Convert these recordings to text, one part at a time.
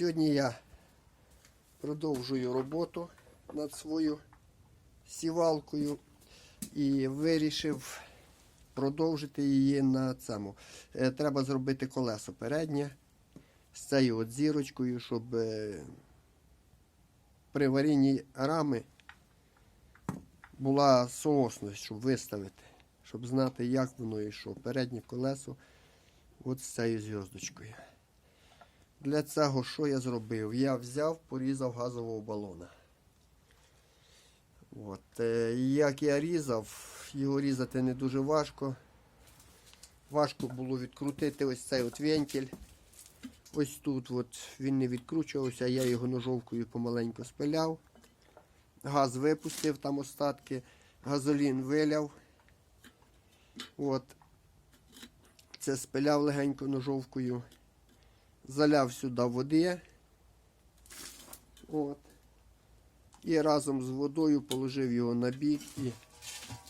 Сьогодні я продовжую роботу над своєю сівалкою і вирішив продовжити її на цьому. Е, Треба зробити колесо переднє з цією от зірочкою, щоб е, при варінні рами була соосність, щоб виставити, щоб знати, як воно і що. Переднє колесо от з цією зв'язочкою. Для цього що я зробив? Я взяв, порізав газового балона. От. е, Як я різав, його різати не дуже важко. Важко було відкрутити ось цей от вентиль. Ось тут от він не відкручувався, я його ножовкою помаленьку спиляв. Газ випустив там остатки, газолін виляв. От. Це спиляв легенько ножовкою заляв сюди води. От. І разом з водою положив його на бік і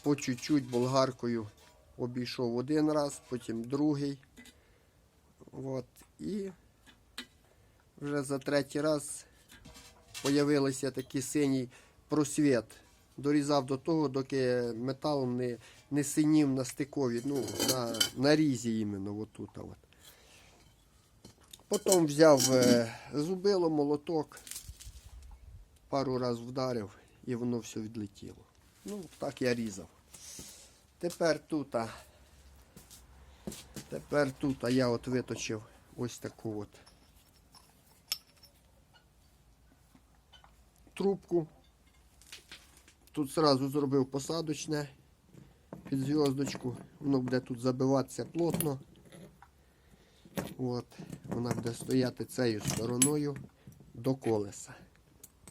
по чуть-чуть болгаркою обійшов один раз, потім другий. От. І вже за третій раз появився такий синій просвіт. Дорізав до того, доки металом не, не синів на стикові, ну, на, на різі іменно отут. От. Потім взяв е, зубило, молоток, пару разів вдарив і воно все відлетіло. Ну, так я різав. Тепер тут, тепер тут я от виточив ось таку от трубку. Тут зразу зробив посадочне під зв'язочку. Воно буде тут забиватися плотно. От, вона буде стояти цією стороною до колеса.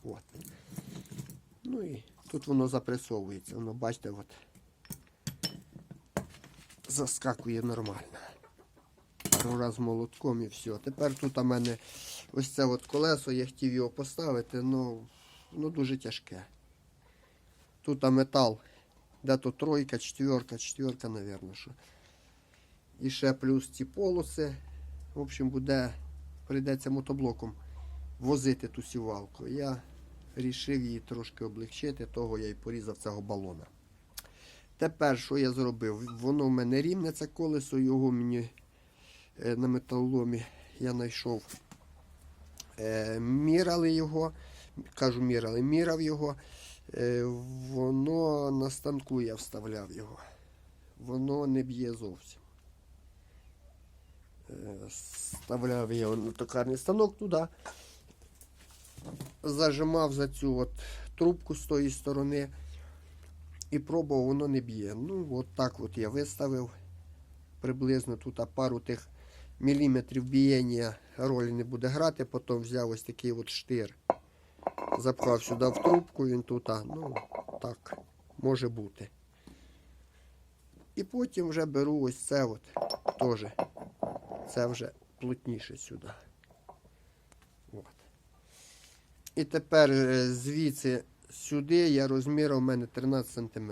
От. Ну і тут воно запресовується. Воно, бачите, от, заскакує нормально. Раз молотком і все. Тепер тут у мене ось це от колесо, я хотів його поставити, але воно дуже тяжке. Тут метал, де то тройка, четверка, четверка, мабуть. І ще плюс ці полоси. В общем, буде, прийдеться мотоблоком возити ту сівалку. Я вирішив її трошки облегчити, того я і порізав цього балона. Тепер, що я зробив? Воно в мене рівне це колесо, його мені е, на металоломі я знайшов. Е, мірали його, кажу, мірали, мірав його. Е, воно на станку я вставляв його. Воно не б'є зовсім. Вставляв його на токарний станок туди. Зажимав за цю от трубку з тої сторони і пробував, воно не б'є. Ну, от так от я виставив. Приблизно тут пару тих міліметрів бієння ролі не буде грати. Потім взяв ось такий от штир. Запхав сюди в трубку, він тут, ну, так, може бути. І потім вже беру ось це от теж. Це вже плотніше сюди. От. І тепер е, звідси сюди я розмірив у мене 13 см.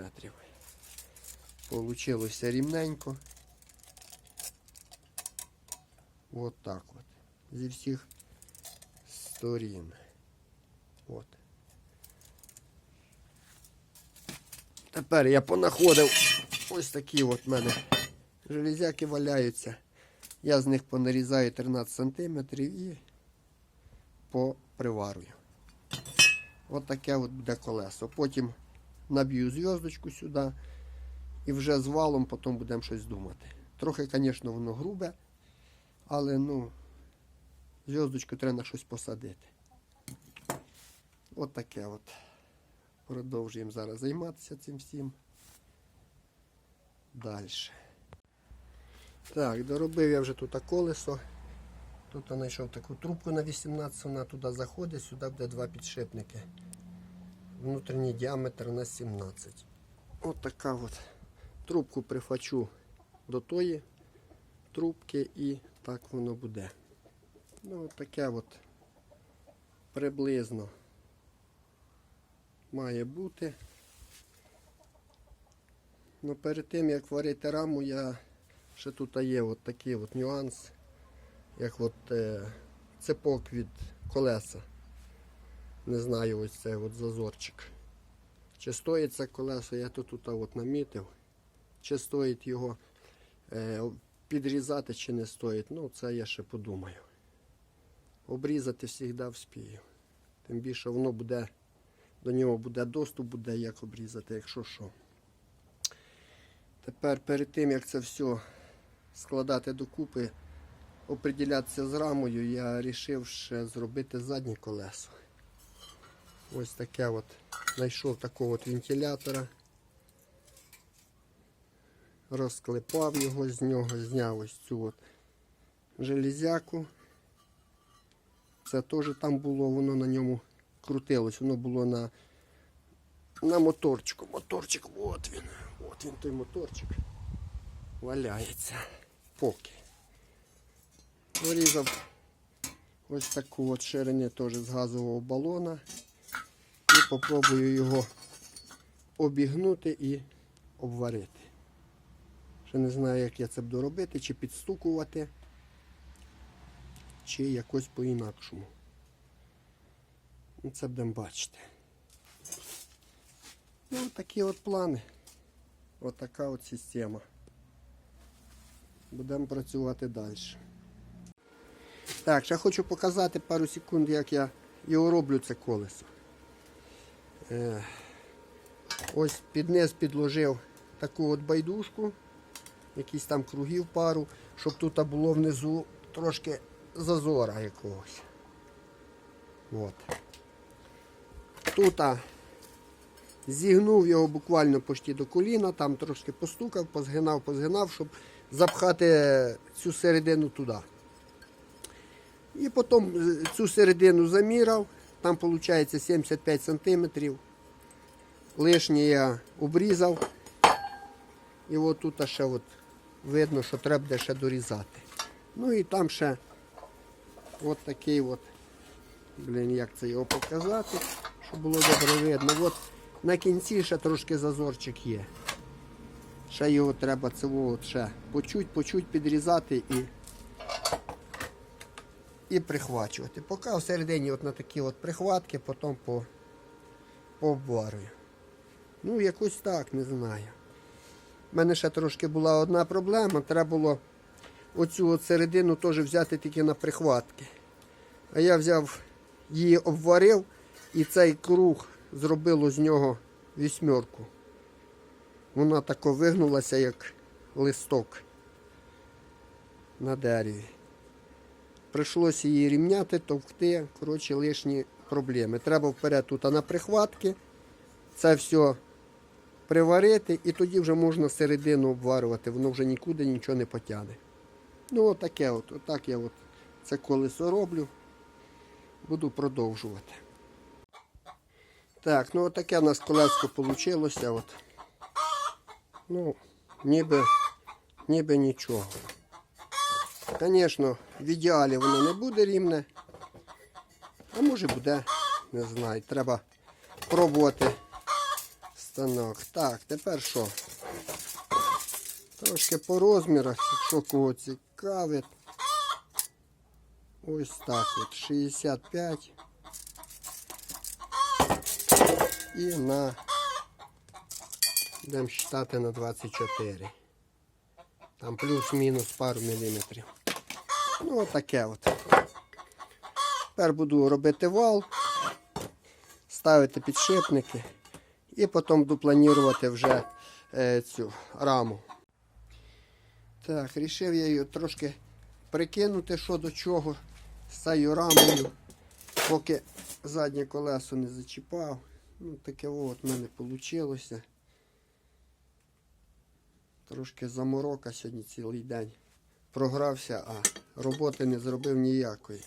Получилося рівненько. От так от. Зі всіх сторін. От. Тепер я понаходив ось такі от в мене железяки валяються. Я з них понарізаю 13 см і поприварую. От таке от буде колесо. Потім наб'ю зв'язочку сюди і вже з валом потім будемо щось думати. Трохи, звісно, воно грубе, але ну, зв'язочку треба щось посадити. От таке от. Продовжуємо зараз займатися цим всім. Далі. Так, доробив я вже тут колесо. Тут я знайшов таку трубку на 18, вона туди заходить, сюди буде два підшипники. Внутрішній діаметр на 17. От така от. Трубку прихвачу до тої трубки і так воно буде. Ну, от таке от приблизно має бути. Ну, перед тим як варити раму, я ще тут є от такий от нюанс, як от е, цепок від колеса. Не знаю, ось цей от зазорчик. Чи стоїть це колесо, я то тут от намітив. Чи стоїть його е, підрізати, чи не стоїть. Ну, це я ще подумаю. Обрізати завжди вспію. Тим більше воно буде, до нього буде доступ, буде як обрізати, якщо що. Тепер перед тим, як це все складати докупи, оприділятися з рамою, я вирішив ще зробити заднє колесо. Ось таке от. Знайшов такого от вентилятора. Розклепав його з нього, зняв ось цю от железяку. Це теж там було, воно на ньому крутилось, воно було на, на моторчику. Моторчик, от він. От він той моторчик. Валяється. Поки. Вирізав ось таку от ширини теж з газового балона. І попробую його обігнути і обварити. Ще не знаю, як я це буду робити, чи підстукувати, чи якось по-інакшому. Ну, Це будемо бачити. Ну, такі от плани. От така от система. Будемо працювати далі. Так, ще хочу показати пару секунд, як я його роблю це колесо. Е, ось під низ підложив таку от байдужку, якісь там кругів пару, щоб тут було внизу трошки зазора якогось. От. Тут зігнув його буквально почти до коліна, там трошки постукав, позгинав, позгинав, щоб запхати цю середину туди. І потім цю середину заміряв, там виходить 75 см. Лишнє я обрізав. І от тут ще от видно, що треба буде ще дорізати. Ну і там ще от такий от, блін, як це його показати, щоб було добре видно. От на кінці ще трошки зазорчик є. Ще його треба от ще по чуть, по чуть підрізати і і прихвачувати. Поки всередині от на такі от прихватки, потім по, пообварюю. Ну, якось так, не знаю. У мене ще трошки була одна проблема. Треба було оцю от середину теж взяти тільки на прихватки. А я взяв її обварив і цей круг зробило з нього вісьмерку. Вона тако вигнулася, як листок на дереві. Прийшлося її рівняти, товкти, коротше, лишні проблеми. Треба вперед тут на прихватки. Це все приварити і тоді вже можна середину обварювати, воно вже нікуди нічого не потягне. Ну, отаке от, отак я от це колесо роблю. Буду продовжувати. Так, ну отаке у нас колесо вийшло. От. Ну, ніби, ніби нічого. Звісно, в ідеалі воно не буде рівне. А може буде, не знаю. Треба пробувати станок. Так, тепер що? Трошки по розмірах, якщо кого цікавить. Ось так от. 65. І на будемо считати на 24. Там плюс-мінус пару міліметрів. Ну, отаке от. Тепер буду робити вал, ставити підшипники і потім буду планувати вже е, цю раму. Так, рішив я її трошки прикинути, що до чого з цією рамою, поки заднє колесо не зачіпав. Ну, таке от в мене вийшло. Трошки заморока сьогодні цілий день. Програвся, а роботи не зробив ніякої.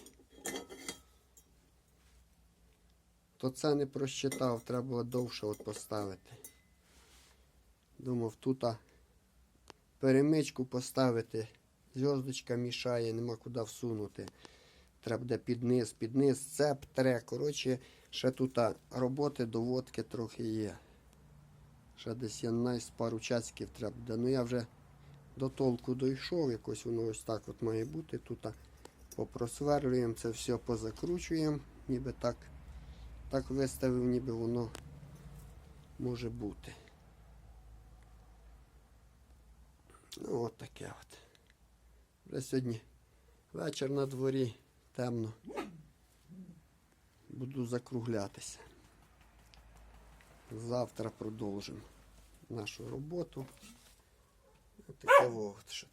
То це не просчитав, треба було довше от поставити. Думав, тут перемичку поставити. Зв'язочка мішає, нема куди всунути. Треба буде під низ, під низ, цеп тре. Коротше, ще тут роботи, доводки трохи є. Ще десь я найс пару часиків треба буде. Ну я вже до толку дійшов, якось воно ось так от має бути. Тут Попросверлюємо це все, позакручуємо, ніби так, так виставив, ніби воно може бути. Ну, от таке от. Вже сьогодні вечір на дворі, темно. Буду закруглятися. Завтра продовжимо нашу роботу. Таке от що.